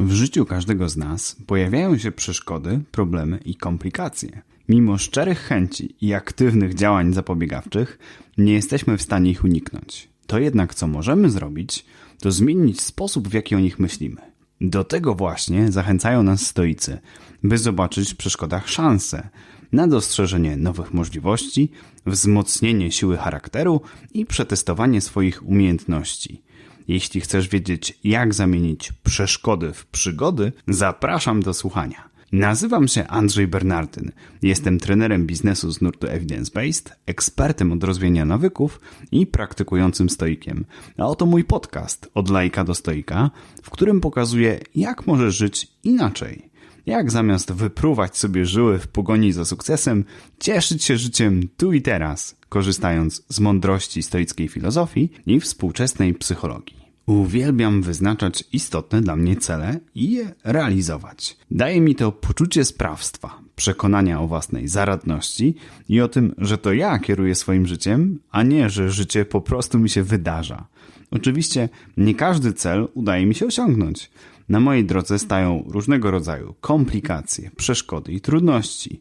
W życiu każdego z nas pojawiają się przeszkody, problemy i komplikacje. Mimo szczerych chęci i aktywnych działań zapobiegawczych, nie jesteśmy w stanie ich uniknąć. To jednak, co możemy zrobić, to zmienić sposób, w jaki o nich myślimy. Do tego właśnie zachęcają nas stoicy, by zobaczyć w przeszkodach szansę na dostrzeżenie nowych możliwości, wzmocnienie siły charakteru i przetestowanie swoich umiejętności. Jeśli chcesz wiedzieć, jak zamienić przeszkody w przygody, zapraszam do słuchania. Nazywam się Andrzej Bernardyn. Jestem trenerem biznesu z nurtu Evidence-Based, ekspertem od rozwijania nawyków i praktykującym stoikiem. A oto mój podcast od lajka do stoika, w którym pokazuję, jak możesz żyć inaczej. Jak zamiast wypruwać sobie żyły w pogoni za sukcesem, cieszyć się życiem tu i teraz, korzystając z mądrości stoickiej filozofii i współczesnej psychologii. Uwielbiam wyznaczać istotne dla mnie cele i je realizować. Daje mi to poczucie sprawstwa, przekonania o własnej zaradności i o tym, że to ja kieruję swoim życiem, a nie, że życie po prostu mi się wydarza. Oczywiście nie każdy cel udaje mi się osiągnąć. Na mojej drodze stają różnego rodzaju komplikacje, przeszkody i trudności.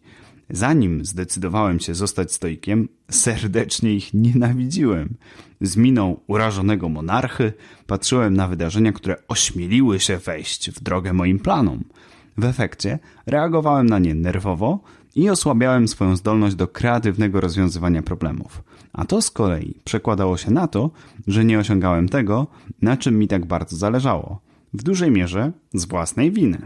Zanim zdecydowałem się zostać stoikiem, serdecznie ich nienawidziłem. Z miną urażonego monarchy patrzyłem na wydarzenia, które ośmieliły się wejść w drogę moim planom. W efekcie reagowałem na nie nerwowo i osłabiałem swoją zdolność do kreatywnego rozwiązywania problemów. A to z kolei przekładało się na to, że nie osiągałem tego, na czym mi tak bardzo zależało. W dużej mierze z własnej winy.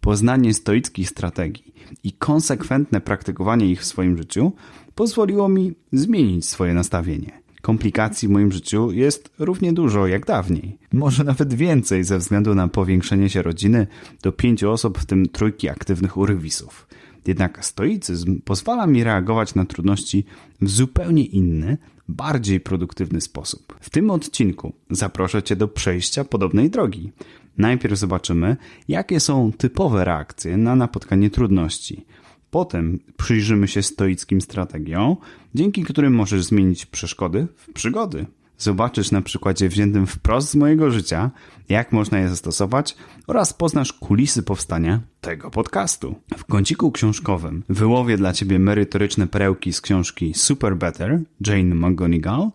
Poznanie stoickich strategii i konsekwentne praktykowanie ich w swoim życiu pozwoliło mi zmienić swoje nastawienie. Komplikacji w moim życiu jest równie dużo jak dawniej. Może nawet więcej ze względu na powiększenie się rodziny do pięciu osób, w tym trójki aktywnych urwisów. Jednak stoicyzm pozwala mi reagować na trudności w zupełnie inny, bardziej produktywny sposób. W tym odcinku zaproszę Cię do przejścia podobnej drogi. Najpierw zobaczymy, jakie są typowe reakcje na napotkanie trudności. Potem przyjrzymy się stoickim strategiom, dzięki którym możesz zmienić przeszkody w przygody. Zobaczysz na przykładzie wziętym wprost z mojego życia, jak można je zastosować oraz poznasz kulisy powstania tego podcastu. W kąciku książkowym wyłowię dla Ciebie merytoryczne perełki z książki Super Better Jane McGonigal,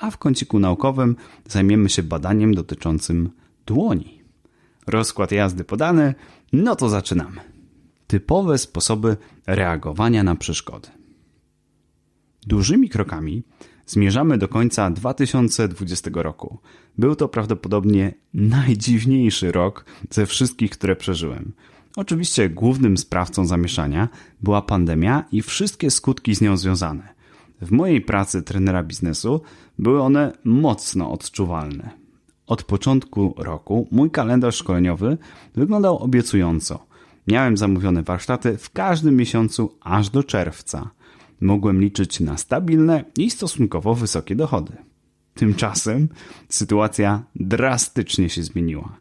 a w kąciku naukowym zajmiemy się badaniem dotyczącym dłoni. Rozkład jazdy podany, no to zaczynamy. Typowe sposoby reagowania na przeszkody. Dużymi krokami zmierzamy do końca 2020 roku. Był to prawdopodobnie najdziwniejszy rok ze wszystkich, które przeżyłem. Oczywiście głównym sprawcą zamieszania była pandemia i wszystkie skutki z nią związane. W mojej pracy trenera biznesu były one mocno odczuwalne. Od początku roku mój kalendarz szkoleniowy wyglądał obiecująco. Miałem zamówione warsztaty w każdym miesiącu aż do czerwca. Mogłem liczyć na stabilne i stosunkowo wysokie dochody. Tymczasem sytuacja drastycznie się zmieniła.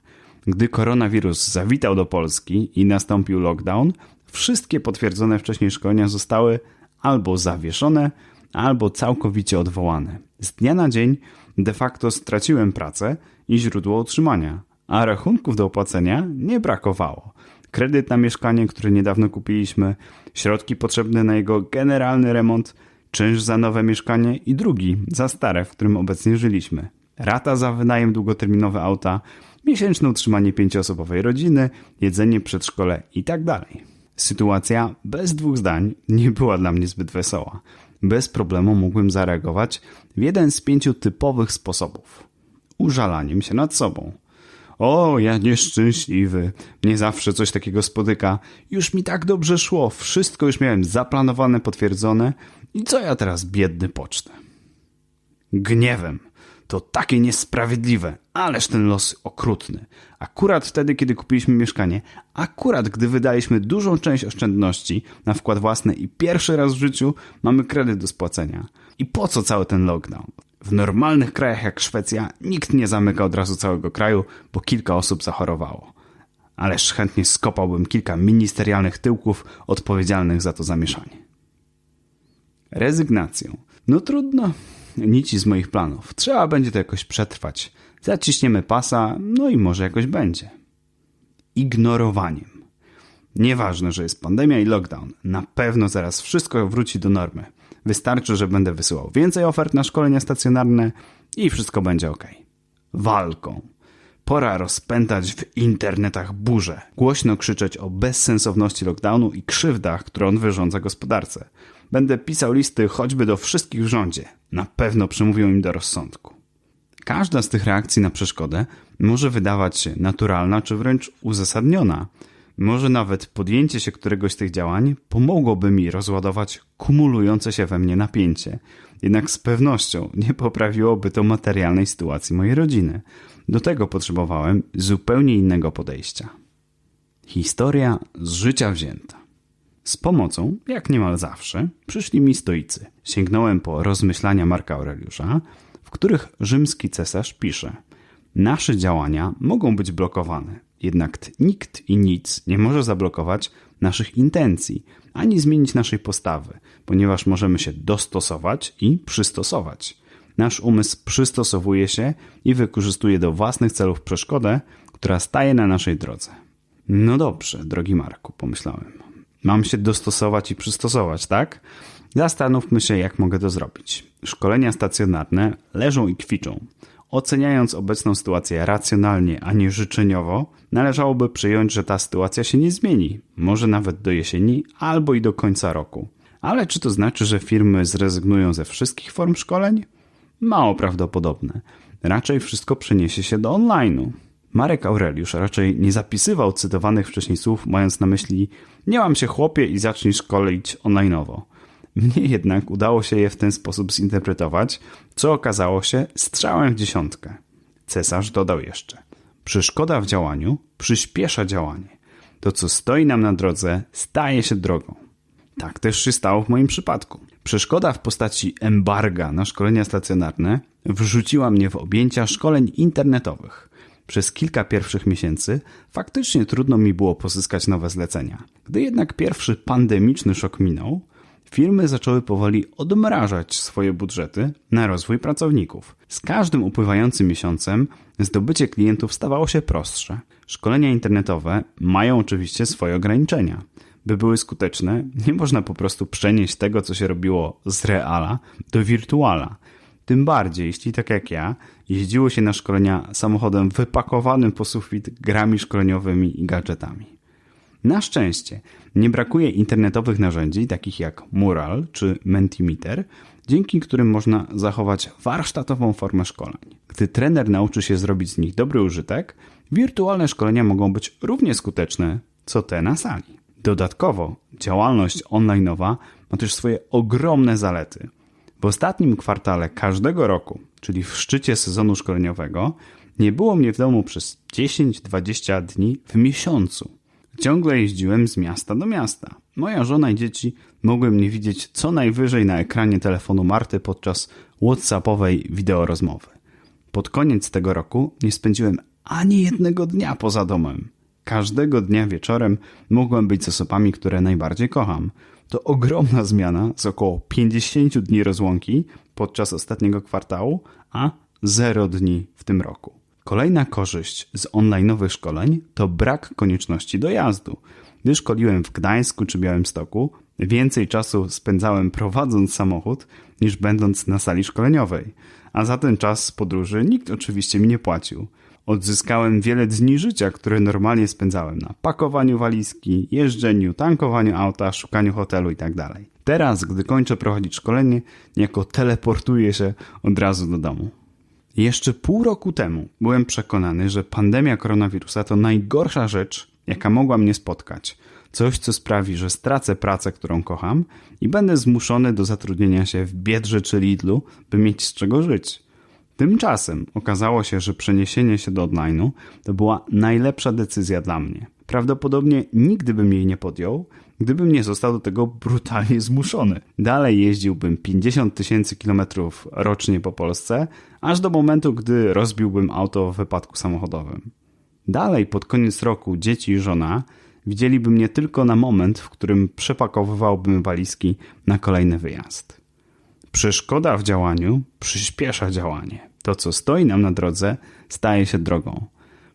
Gdy koronawirus zawitał do Polski i nastąpił lockdown, wszystkie potwierdzone wcześniej szkolenia zostały albo zawieszone, albo całkowicie odwołane. Z dnia na dzień de facto straciłem pracę i źródło utrzymania, a rachunków do opłacenia nie brakowało. Kredyt na mieszkanie, które niedawno kupiliśmy, środki potrzebne na jego generalny remont, czynsz za nowe mieszkanie i drugi za stare, w którym obecnie żyliśmy. Rata za wynajem długoterminowe auta, miesięczne utrzymanie pięcioosobowej rodziny, jedzenie, przedszkole itd. Tak Sytuacja bez dwóch zdań nie była dla mnie zbyt wesoła. Bez problemu mógłbym zareagować w jeden z pięciu typowych sposobów. Użalaniem się nad sobą. O, ja nieszczęśliwy. Mnie zawsze coś takiego spotyka. Już mi tak dobrze szło. Wszystko już miałem zaplanowane, potwierdzone. I co ja teraz biedny pocznę? Gniewem. To takie niesprawiedliwe. Ależ ten los okrutny. Akurat wtedy, kiedy kupiliśmy mieszkanie, akurat gdy wydaliśmy dużą część oszczędności na wkład własny i pierwszy raz w życiu mamy kredyt do spłacenia. I po co cały ten lockdown? W normalnych krajach jak Szwecja nikt nie zamyka od razu całego kraju, bo kilka osób zachorowało. Ależ chętnie skopałbym kilka ministerialnych tyłków odpowiedzialnych za to zamieszanie. Rezygnacją. No trudno, nici z moich planów. Trzeba będzie to jakoś przetrwać. Zaciśniemy pasa, no i może jakoś będzie. ignorowaniem. Nieważne, że jest pandemia i lockdown, na pewno zaraz wszystko wróci do normy. Wystarczy, że będę wysyłał więcej ofert na szkolenia stacjonarne i wszystko będzie ok. Walką. Pora rozpętać w internetach burzę. Głośno krzyczeć o bezsensowności lockdownu i krzywdach, które on wyrządza gospodarce. Będę pisał listy choćby do wszystkich w rządzie. Na pewno przemówią im do rozsądku. Każda z tych reakcji na przeszkodę może wydawać się naturalna czy wręcz uzasadniona. Może nawet podjęcie się któregoś z tych działań pomogłoby mi rozładować kumulujące się we mnie napięcie. Jednak z pewnością nie poprawiłoby to materialnej sytuacji mojej rodziny. Do tego potrzebowałem zupełnie innego podejścia. Historia z życia wzięta. Z pomocą, jak niemal zawsze, przyszli mi stoicy. Sięgnąłem po rozmyślania Marka Aureliusza, w których rzymski cesarz pisze: Nasze działania mogą być blokowane, jednak nikt i nic nie może zablokować naszych intencji, ani zmienić naszej postawy, ponieważ możemy się dostosować i przystosować. Nasz umysł przystosowuje się i wykorzystuje do własnych celów przeszkodę, która staje na naszej drodze. No dobrze, drogi Marku, pomyślałem. Mam się dostosować i przystosować, tak? Zastanówmy się, jak mogę to zrobić. Szkolenia stacjonarne leżą i kwiczą. Oceniając obecną sytuację racjonalnie, a nie życzeniowo, należałoby przyjąć, że ta sytuacja się nie zmieni, może nawet do jesieni albo i do końca roku. Ale czy to znaczy, że firmy zrezygnują ze wszystkich form szkoleń? Mało prawdopodobne. Raczej wszystko przeniesie się do online'u. Marek Aureliusz raczej nie zapisywał cytowanych wcześniej słów, mając na myśli nie mam się chłopie i zacznij szkolić online'owo. Mnie jednak udało się je w ten sposób zinterpretować, co okazało się strzałem w dziesiątkę. Cesarz dodał jeszcze: Przeszkoda w działaniu przyspiesza działanie. To, co stoi nam na drodze, staje się drogą. Tak też się stało w moim przypadku. Przeszkoda w postaci embarga na szkolenia stacjonarne wrzuciła mnie w objęcia szkoleń internetowych. Przez kilka pierwszych miesięcy faktycznie trudno mi było pozyskać nowe zlecenia. Gdy jednak pierwszy pandemiczny szok minął, firmy zaczęły powoli odmrażać swoje budżety na rozwój pracowników. Z każdym upływającym miesiącem zdobycie klientów stawało się prostsze. Szkolenia internetowe mają oczywiście swoje ograniczenia. By były skuteczne, nie można po prostu przenieść tego, co się robiło z reala do wirtuala. Tym bardziej, jeśli tak jak ja, jeździło się na szkolenia samochodem wypakowanym po sufit grami szkoleniowymi i gadżetami. Na szczęście nie brakuje internetowych narzędzi takich jak Mural czy Mentimeter, dzięki którym można zachować warsztatową formę szkoleń. Gdy trener nauczy się zrobić z nich dobry użytek, wirtualne szkolenia mogą być równie skuteczne co te na sali. Dodatkowo działalność online'owa ma też swoje ogromne zalety. W ostatnim kwartale każdego roku, czyli w szczycie sezonu szkoleniowego, nie było mnie w domu przez 10-20 dni w miesiącu. Ciągle jeździłem z miasta do miasta. Moja żona i dzieci mogły mnie widzieć co najwyżej na ekranie telefonu Marty podczas WhatsAppowej wideorozmowy. Pod koniec tego roku nie spędziłem ani jednego dnia poza domem. Każdego dnia wieczorem mogłem być z osobami, które najbardziej kocham. To ogromna zmiana z około 50 dni rozłąki podczas ostatniego kwartału, a 0 dni w tym roku. Kolejna korzyść z online'owych szkoleń to brak konieczności dojazdu. Gdy szkoliłem w Gdańsku czy Białymstoku, więcej czasu spędzałem prowadząc samochód niż będąc na sali szkoleniowej, a za ten czas podróży nikt oczywiście mi nie płacił. Odzyskałem wiele dni życia, które normalnie spędzałem na pakowaniu walizki, jeżdżeniu, tankowaniu auta, szukaniu hotelu itd. Tak Teraz, gdy kończę prowadzić szkolenie, niejako teleportuję się od razu do domu. Jeszcze pół roku temu byłem przekonany, że pandemia koronawirusa to najgorsza rzecz, jaka mogła mnie spotkać. Coś, co sprawi, że stracę pracę, którą kocham i będę zmuszony do zatrudnienia się w Biedrze czy Lidlu, by mieć z czego żyć. Tymczasem okazało się, że przeniesienie się do online'u to była najlepsza decyzja dla mnie. Prawdopodobnie nigdy bym jej nie podjął, gdybym nie został do tego brutalnie zmuszony. Dalej jeździłbym 50 tysięcy kilometrów rocznie po Polsce, aż do momentu, gdy rozbiłbym auto w wypadku samochodowym. Dalej, pod koniec roku, dzieci i żona widzieliby mnie tylko na moment, w którym przepakowywałbym walizki na kolejny wyjazd. Przeszkoda w działaniu przyspiesza działanie. To, co stoi nam na drodze, staje się drogą.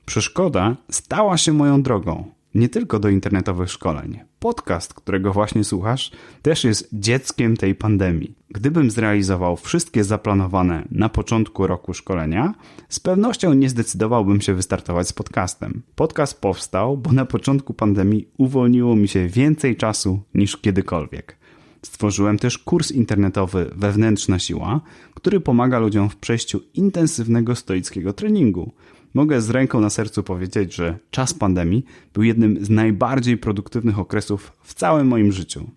Przeszkoda stała się moją drogą, nie tylko do internetowych szkoleń. Podcast, którego właśnie słuchasz, też jest dzieckiem tej pandemii. Gdybym zrealizował wszystkie zaplanowane na początku roku szkolenia, z pewnością nie zdecydowałbym się wystartować z podcastem. Podcast powstał, bo na początku pandemii uwolniło mi się więcej czasu niż kiedykolwiek. Stworzyłem też kurs internetowy Wewnętrzna Siła, który pomaga ludziom w przejściu intensywnego stoickiego treningu. Mogę z ręką na sercu powiedzieć, że czas pandemii był jednym z najbardziej produktywnych okresów w całym moim życiu.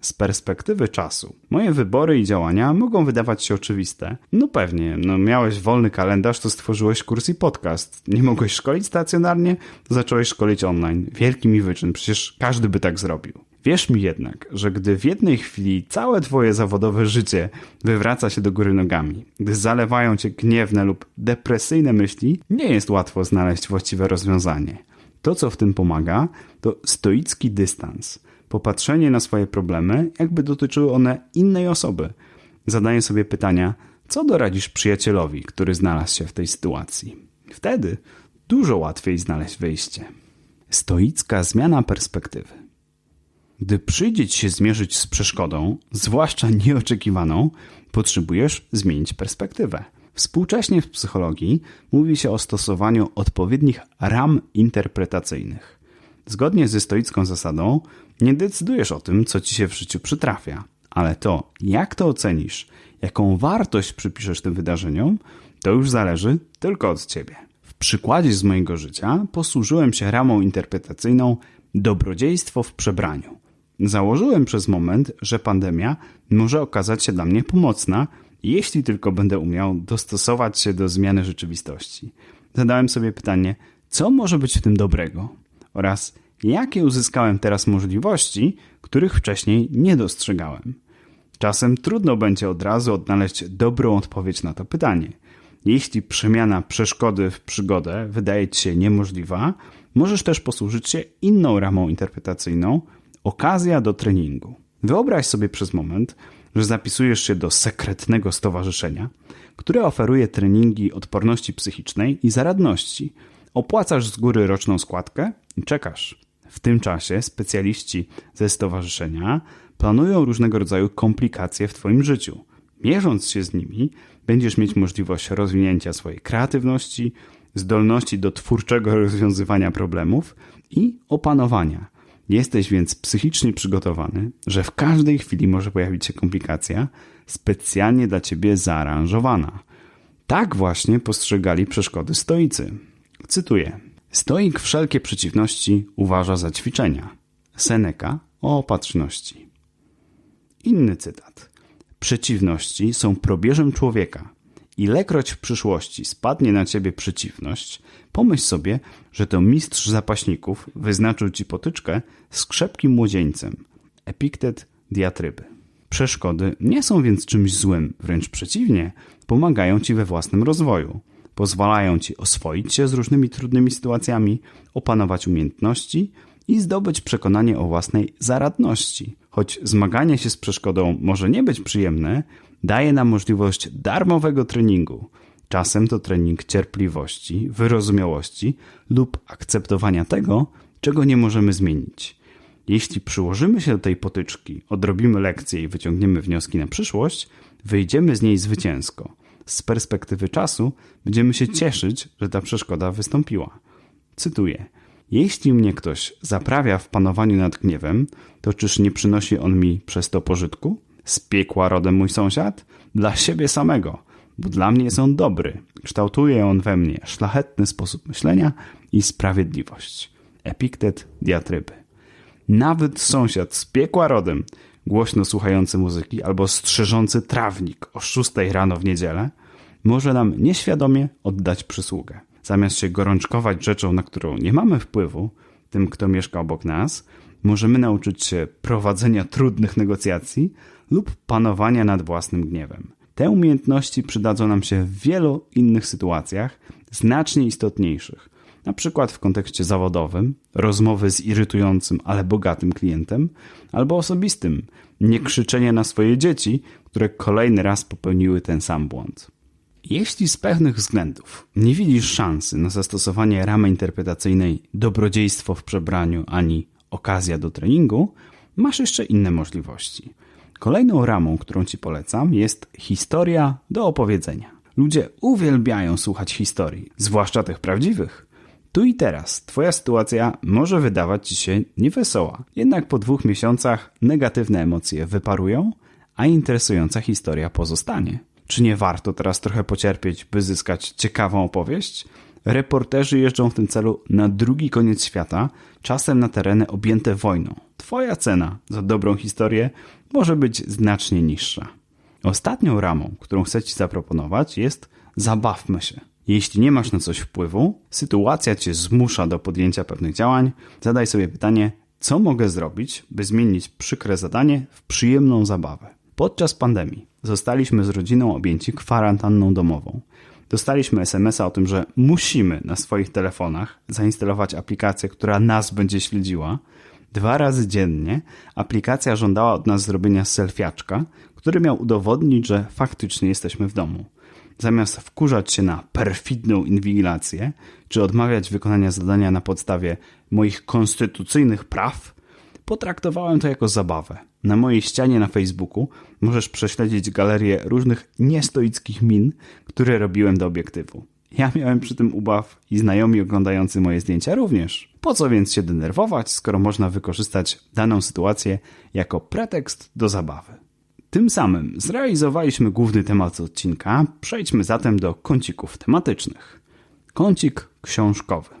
Z perspektywy czasu, moje wybory i działania mogą wydawać się oczywiste. No pewnie, no miałeś wolny kalendarz, to stworzyłeś kurs i podcast. Nie mogłeś szkolić stacjonarnie, to zacząłeś szkolić online. Wielki mi wyczyn, przecież każdy by tak zrobił. Wierz mi jednak, że gdy w jednej chwili całe twoje zawodowe życie wywraca się do góry nogami, gdy zalewają cię gniewne lub depresyjne myśli, nie jest łatwo znaleźć właściwe rozwiązanie. To, co w tym pomaga, to stoicki dystans. Popatrzenie na swoje problemy, jakby dotyczyły one innej osoby. Zadaję sobie pytania, co doradzisz przyjacielowi, który znalazł się w tej sytuacji. Wtedy dużo łatwiej znaleźć wyjście. Stoicka zmiana perspektywy. Gdy przyjdzie ci się zmierzyć z przeszkodą, zwłaszcza nieoczekiwaną, potrzebujesz zmienić perspektywę. Współcześnie w psychologii mówi się o stosowaniu odpowiednich ram interpretacyjnych. Zgodnie ze stoicką zasadą, nie decydujesz o tym, co ci się w życiu przytrafia, ale to, jak to ocenisz, jaką wartość przypiszesz tym wydarzeniom, to już zależy tylko od ciebie. W przykładzie z mojego życia posłużyłem się ramą interpretacyjną dobrodziejstwo w przebraniu. Założyłem przez moment, że pandemia może okazać się dla mnie pomocna, jeśli tylko będę umiał dostosować się do zmiany rzeczywistości. Zadałem sobie pytanie, co może być w tym dobrego? Oraz jakie uzyskałem teraz możliwości, których wcześniej nie dostrzegałem? Czasem trudno będzie od razu odnaleźć dobrą odpowiedź na to pytanie. Jeśli przemiana przeszkody w przygodę wydaje ci się niemożliwa, możesz też posłużyć się inną ramą interpretacyjną, Okazja do treningu. Wyobraź sobie przez moment, że zapisujesz się do sekretnego stowarzyszenia, które oferuje treningi odporności psychicznej i zaradności. Opłacasz z góry roczną składkę i czekasz. W tym czasie specjaliści ze stowarzyszenia planują różnego rodzaju komplikacje w Twoim życiu. Mierząc się z nimi, będziesz mieć możliwość rozwinięcia swojej kreatywności, zdolności do twórczego rozwiązywania problemów i opanowania Jesteś więc psychicznie przygotowany, że w każdej chwili może pojawić się komplikacja specjalnie dla ciebie zaaranżowana. Tak właśnie postrzegali przeszkody stoicy. Cytuję: Stoik wszelkie przeciwności uważa za ćwiczenia. Seneca o opatrzności. Inny cytat. Przeciwności są probierzem człowieka, Ilekroć w przyszłości spadnie na ciebie przeciwność, pomyśl sobie, że to mistrz zapaśników wyznaczył ci potyczkę z krzepkim młodzieńcem. Epiktet diatryby. Przeszkody nie są więc czymś złym, wręcz przeciwnie, pomagają ci we własnym rozwoju. Pozwalają ci oswoić się z różnymi trudnymi sytuacjami, opanować umiejętności i zdobyć przekonanie o własnej zaradności. Choć zmaganie się z przeszkodą może nie być przyjemne, daje nam możliwość darmowego treningu. Czasem to trening cierpliwości, wyrozumiałości lub akceptowania tego, czego nie możemy zmienić. Jeśli przyłożymy się do tej potyczki, odrobimy lekcje i wyciągniemy wnioski na przyszłość, wyjdziemy z niej zwycięsko. Z perspektywy czasu będziemy się cieszyć, że ta przeszkoda wystąpiła. Cytuję: Jeśli mnie ktoś zaprawia w panowaniu nad gniewem, to czyż nie przynosi on mi przez to pożytku? Z piekła rodem mój sąsiad? Dla siebie samego, bo dla mnie jest on dobry. Kształtuje on we mnie szlachetny sposób myślenia i sprawiedliwość. Epiktet diatryby. Nawet sąsiad z piekła rodem, głośno słuchający muzyki albo strzeżący trawnik o szóstej rano w niedzielę, może nam nieświadomie oddać przysługę. Zamiast się gorączkować rzeczą, na którą nie mamy wpływu, tym, kto mieszka obok nas, możemy nauczyć się prowadzenia trudnych negocjacji lub panowania nad własnym gniewem. Te umiejętności przydadzą nam się w wielu innych sytuacjach, znacznie istotniejszych, na przykład w kontekście zawodowym, rozmowy z irytującym, ale bogatym klientem, albo osobistym, nie krzyczenie na swoje dzieci, które kolejny raz popełniły ten sam błąd. Jeśli z pewnych względów nie widzisz szansy na zastosowanie ramy interpretacyjnej dobrodziejstwo w przebraniu ani okazja do treningu, masz jeszcze inne możliwości. Kolejną ramą, którą Ci polecam, jest historia do opowiedzenia. Ludzie uwielbiają słuchać historii, zwłaszcza tych prawdziwych. Tu i teraz Twoja sytuacja może wydawać Ci się niewesoła, jednak po dwóch miesiącach negatywne emocje wyparują, a interesująca historia pozostanie. Czy nie warto teraz trochę pocierpieć, by zyskać ciekawą opowieść? Reporterzy jeżdżą w tym celu na drugi koniec świata, czasem na tereny objęte wojną. Twoja cena za dobrą historię może być znacznie niższa. Ostatnią ramą, którą chcę Ci zaproponować jest zabawmy się. Jeśli nie masz na coś wpływu, sytuacja Cię zmusza do podjęcia pewnych działań, zadaj sobie pytanie, co mogę zrobić, by zmienić przykre zadanie w przyjemną zabawę. Podczas pandemii zostaliśmy z rodziną objęci kwarantanną domową. Dostaliśmy SMS-a o tym, że musimy na swoich telefonach zainstalować aplikację, która nas będzie śledziła. Dwa razy dziennie aplikacja żądała od nas zrobienia selfiaczka, który miał udowodnić, że faktycznie jesteśmy w domu. Zamiast wkurzać się na perfidną inwigilację, czy odmawiać wykonania zadania na podstawie moich konstytucyjnych praw, potraktowałem to jako zabawę. Na mojej ścianie na Facebooku możesz prześledzić galerię różnych niestoickich min, które robiłem do obiektywu. Ja miałem przy tym ubaw i znajomi oglądający moje zdjęcia również. Po co więc się denerwować, skoro można wykorzystać daną sytuację jako pretekst do zabawy? Tym samym zrealizowaliśmy główny temat odcinka, przejdźmy zatem do kącików tematycznych. Kącik książkowy.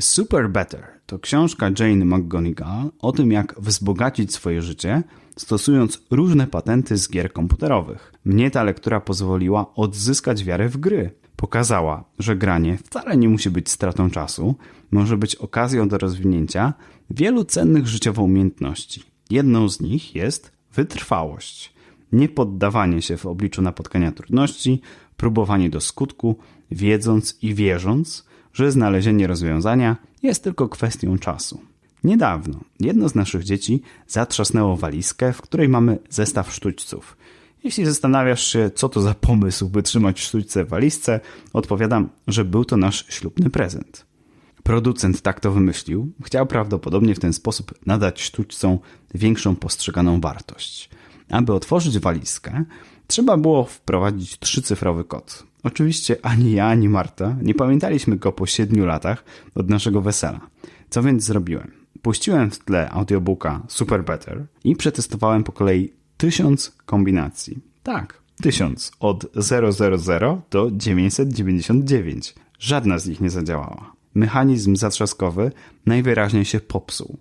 Super Better to książka Jane McGonigal o tym, jak wzbogacić swoje życie, stosując różne patenty z gier komputerowych. Mnie ta lektura pozwoliła odzyskać wiarę w gry. Pokazała, że granie wcale nie musi być stratą czasu, może być okazją do rozwinięcia wielu cennych życiowo umiejętności. Jedną z nich jest wytrwałość. Nie poddawanie się w obliczu napotkania trudności, próbowanie do skutku, wiedząc i wierząc, że znalezienie rozwiązania jest tylko kwestią czasu. Niedawno jedno z naszych dzieci zatrzasnęło walizkę, w której mamy zestaw sztućców. Jeśli zastanawiasz się, co to za pomysł, by trzymać sztućce w walizce, odpowiadam, że był to nasz ślubny prezent. Producent tak to wymyślił, chciał prawdopodobnie w ten sposób nadać sztućcom większą postrzeganą wartość. Aby otworzyć walizkę, trzeba było wprowadzić trzycyfrowy kod. Oczywiście ani ja, ani Marta nie pamiętaliśmy go po siedmiu latach od naszego wesela. Co więc zrobiłem? Puściłem w tle audiobooka Super Better i przetestowałem po kolei tysiąc kombinacji. Tak, tysiąc. Od 000 do 999. Żadna z nich nie zadziałała. Mechanizm zatrzaskowy najwyraźniej się popsuł.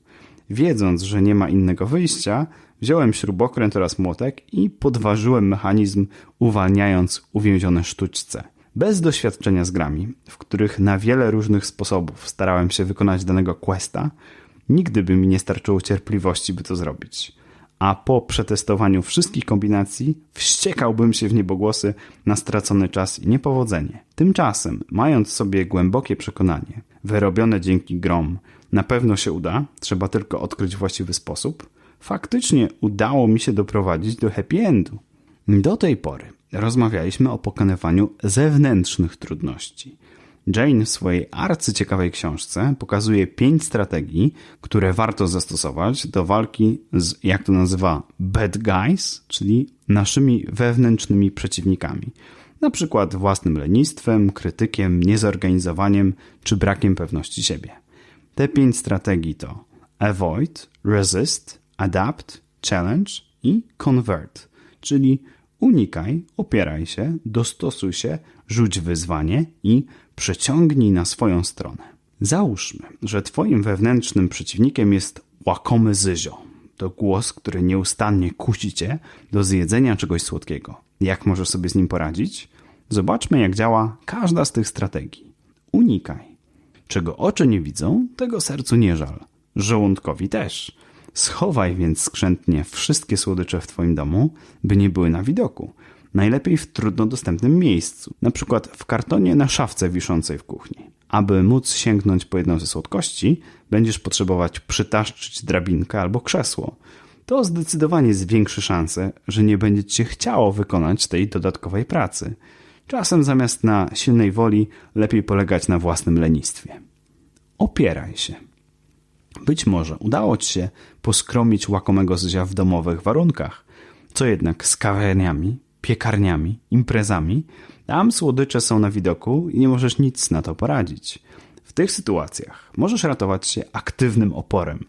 Wiedząc, że nie ma innego wyjścia, wziąłem śrubokręt oraz młotek i podważyłem mechanizm, uwalniając uwięzione sztućce. Bez doświadczenia z grami, w których na wiele różnych sposobów starałem się wykonać danego questa, nigdy by mi nie starczyło cierpliwości, by to zrobić. A po przetestowaniu wszystkich kombinacji wściekałbym się w niebogłosy na stracony czas i niepowodzenie. Tymczasem, mając sobie głębokie przekonanie, wyrobione dzięki grom, na pewno się uda, trzeba tylko odkryć właściwy sposób, faktycznie udało mi się doprowadzić do happy endu. Do tej pory rozmawialiśmy o pokonywaniu zewnętrznych trudności. Jane w swojej arcyciekawej książce pokazuje pięć strategii, które warto zastosować do walki z, jak to nazywa, bad guys, czyli naszymi wewnętrznymi przeciwnikami. Na przykład własnym lenistwem, krytykiem, niezorganizowaniem czy brakiem pewności siebie. Te pięć strategii to avoid, resist, adapt, challenge i convert, czyli unikaj, opieraj się, dostosuj się, rzuć wyzwanie i przeciągnij na swoją stronę. Załóżmy, że twoim wewnętrznym przeciwnikiem jest łakomy zyzio. To głos, który nieustannie kusi cię do zjedzenia czegoś słodkiego. Jak możesz sobie z nim poradzić? Zobaczmy, jak działa każda z tych strategii. Unikaj. Czego oczy nie widzą, tego sercu nie żal. Żołądkowi też. Schowaj więc skrzętnie wszystkie słodycze w Twoim domu, by nie były na widoku. Najlepiej w trudno dostępnym miejscu, na przykład w kartonie na szafce wiszącej w kuchni. Aby móc sięgnąć po jedną ze słodkości, będziesz potrzebować przytaszczyć drabinkę albo krzesło. to zdecydowanie zwiększy szanse, że nie będzie ci się chciało wykonać tej dodatkowej pracy. Czasem zamiast na silnej woli lepiej polegać na własnym lenistwie. Opieraj się. Być może udało ci się poskromić łakomego zyzia w domowych warunkach. Co jednak z kawiarniami, piekarniami, imprezami, tam słodycze są na widoku i nie możesz nic na to poradzić. W tych sytuacjach możesz ratować się aktywnym oporem.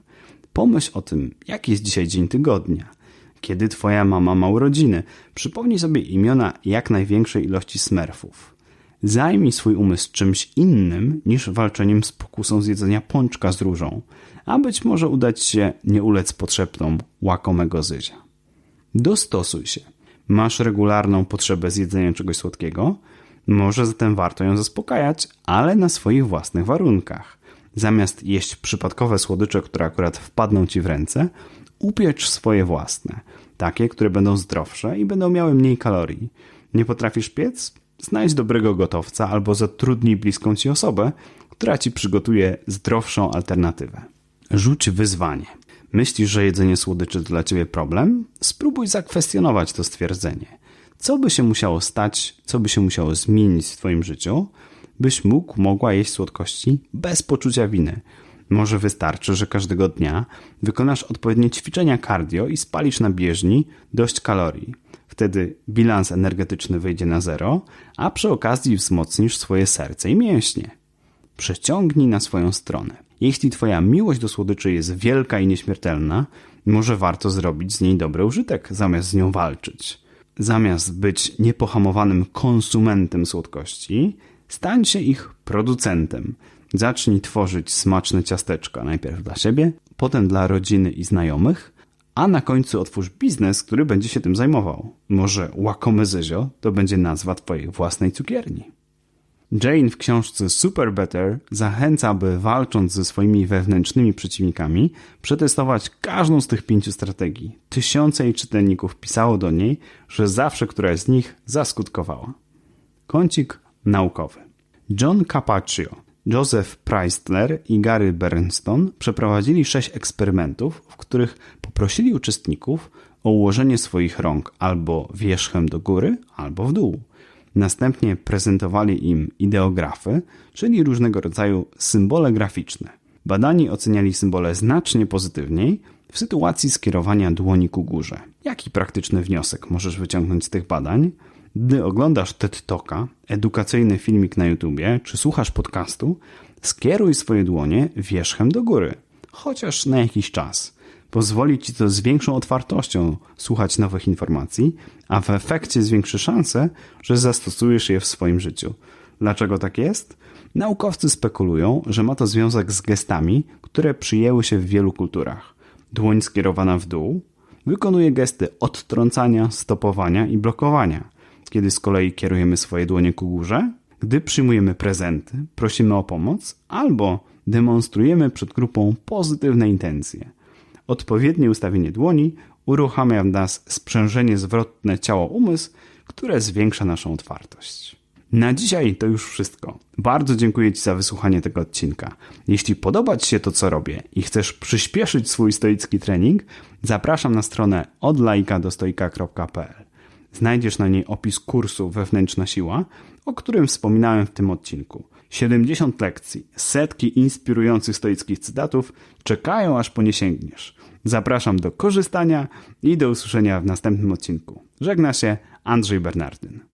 Pomyśl o tym, jaki jest dzisiaj dzień tygodnia. Kiedy twoja mama ma urodziny, przypomnij sobie imiona jak największej ilości smerfów. Zajmij swój umysł czymś innym niż walczeniem z pokusą zjedzenia pączka z różą, a być może udać się nie ulec potrzebną łakomego zyzia. Dostosuj się. Masz regularną potrzebę zjedzenia czegoś słodkiego? Może zatem warto ją zaspokajać, ale na swoich własnych warunkach. Zamiast jeść przypadkowe słodycze, które akurat wpadną ci w ręce, upiecz swoje własne. Takie, które będą zdrowsze i będą miały mniej kalorii. Nie potrafisz piec? Znajdź dobrego gotowca albo zatrudnij bliską ci osobę, która ci przygotuje zdrowszą alternatywę. Rzuć wyzwanie. Myślisz, że jedzenie słodyczy to dla ciebie problem? Spróbuj zakwestionować to stwierdzenie. Co by się musiało stać, co by się musiało zmienić w twoim życiu, byś mógł, mogła jeść słodkości bez poczucia winy? Może wystarczy, że każdego dnia wykonasz odpowiednie ćwiczenia cardio i spalisz na bieżni dość kalorii. Wtedy bilans energetyczny wyjdzie na zero, a przy okazji wzmocnisz swoje serce i mięśnie. Przeciągnij na swoją stronę. Jeśli Twoja miłość do słodyczy jest wielka i nieśmiertelna, może warto zrobić z niej dobry użytek, zamiast z nią walczyć. Zamiast być niepohamowanym konsumentem słodkości, stań się ich producentem. Zacznij tworzyć smaczne ciasteczka, najpierw dla siebie, potem dla rodziny i znajomych, a na końcu otwórz biznes, który będzie się tym zajmował. Może łakomy zyzio to będzie nazwa Twojej własnej cukierni. Jane w książce Super Better zachęca, by walcząc ze swoimi wewnętrznymi przeciwnikami, przetestować każdą z tych pięciu strategii. Tysiące jej czytelników pisało do niej, że zawsze któraś z nich zaskutkowała. Kącik naukowy. John Capaccio, Joseph Preistler i Gary Bernstone przeprowadzili sześć eksperymentów, w których poprosili uczestników o ułożenie swoich rąk albo wierzchem do góry, albo w dół – Następnie prezentowali im ideografy, czyli różnego rodzaju symbole graficzne. Badani oceniali symbole znacznie pozytywniej w sytuacji skierowania dłoni ku górze. Jaki praktyczny wniosek możesz wyciągnąć z tych badań? Gdy oglądasz TED Talka, edukacyjny filmik na YouTubie, czy słuchasz podcastu, skieruj swoje dłonie wierzchem do góry, chociaż na jakiś czas. Pozwoli ci to z większą otwartością słuchać nowych informacji, a w efekcie zwiększy szansę, że zastosujesz je w swoim życiu. Dlaczego tak jest? Naukowcy spekulują, że ma to związek z gestami, które przyjęły się w wielu kulturach. Dłoń skierowana w dół wykonuje gesty odtrącania, stopowania i blokowania. Kiedy z kolei kierujemy swoje dłonie ku górze, gdy przyjmujemy prezenty, prosimy o pomoc albo demonstrujemy przed grupą pozytywne intencje. Odpowiednie ustawienie dłoni uruchamia w nas sprzężenie zwrotne ciało-umysł, które zwiększa naszą otwartość. Na dzisiaj to już wszystko. Bardzo dziękuję Ci za wysłuchanie tego odcinka. Jeśli podoba Ci się to, co robię i chcesz przyspieszyć swój stoicki trening, zapraszam na stronę odlajka do stoika.pl. Znajdziesz na niej opis kursu Wewnętrzna Siła, o którym wspominałem w tym odcinku. 70 lekcji, setki inspirujących stoickich cytatów czekają aż po nie sięgniesz. Zapraszam do korzystania i do usłyszenia w następnym odcinku. Żegna się Andrzej Bernardyn.